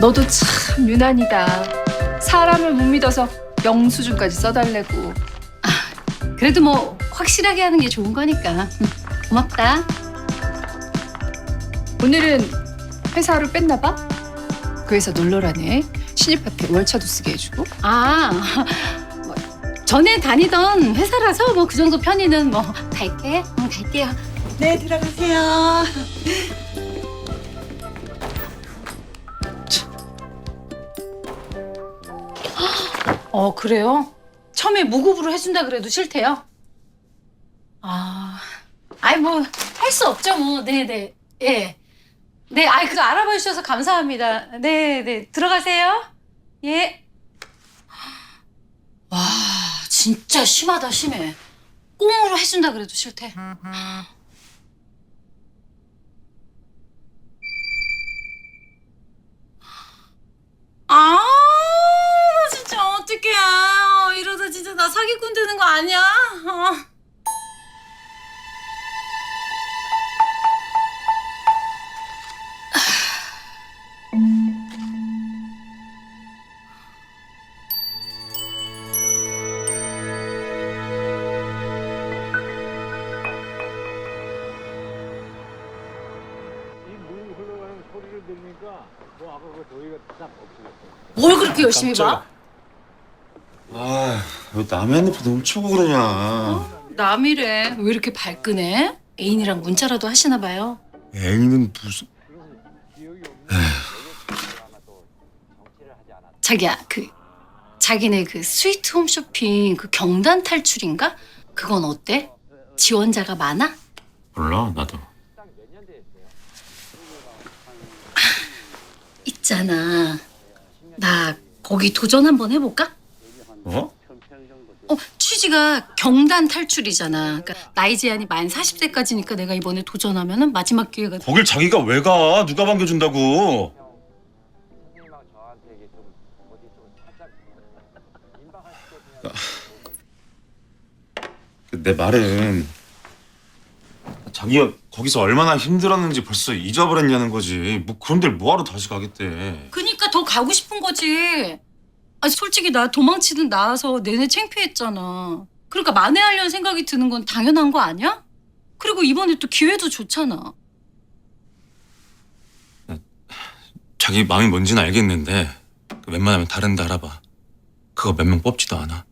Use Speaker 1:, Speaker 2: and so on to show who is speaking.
Speaker 1: 너도 참 유난이다. 사람을 못 믿어서 영수증까지 써달래고.
Speaker 2: 그래도 뭐 확실하게 하는 게 좋은 거니까. 고맙다.
Speaker 1: 오늘은 회사 하루 뺐나 봐? 그 회사 놀러라네. 신입한테 월차도 쓰게 해주고.
Speaker 2: 아, 뭐, 전에 다니던 회사라서 뭐 그 정도 편의는 뭐 갈게. 응, 갈게요.
Speaker 3: 네, 들어가세요.
Speaker 2: 어, 그래요? 처음에 무급으로 해준다 그래도 싫대요? 아, 아이 뭐 할 수 없죠 뭐. 네네. 예. 네, 아이 그거 알아봐 주셔서 감사합니다. 네, 네. 들어가세요. 예. 와, 진짜 심하다 심해. 꽁으로 해준다 그래도 싫대. 아, 나 진짜 어떡해. 아, 이러다 진짜 나 사기꾼 되는 거 아니야? 아.
Speaker 4: 들으니까 뭐 그.
Speaker 2: 뭘 그렇게 열심히 봐?
Speaker 5: 아, 왜 남의 핸드폰 훔치고 그러냐.
Speaker 2: 남이래. 왜 이렇게 발끈해? 애인이랑 문자라도 하시나 봐요.
Speaker 5: 애인은 무슨...
Speaker 2: 자기야, 그 자기네 그 스위트 홈 쇼핑 그 경단 탈출인가? 그건 어때? 지원자가 많아?
Speaker 5: 몰라, 나도.
Speaker 2: 있잖아. 나 거기 도전 한번 해볼까?
Speaker 5: 어?
Speaker 2: 어, 취지가 경단 탈출이잖아. 그러니까 나이 제한이 만 40세까지니까 내가 이번에 도전하면은 마지막 기회가
Speaker 5: 거길 자기가 왜 가? 누가 반겨준다고?
Speaker 4: 그냥
Speaker 5: 내 말은 자기가 거기서 얼마나 힘들었는지 벌써 잊어버렸냐는 거지. 뭐 그런 데를 뭐하러 다시 가겠대.
Speaker 2: 그니까 더 가고 싶은 거지. 아, 솔직히 나 도망치든 나와서 내내 창피했잖아. 그러니까 만회하려는 생각이 드는 건 당연한 거 아니야? 그리고 이번에 또 기회도 좋잖아.
Speaker 5: 자기 마음이 뭔지는 알겠는데 그 웬만하면 다른 데 알아봐. 그거 몇 명 뽑지도 않아.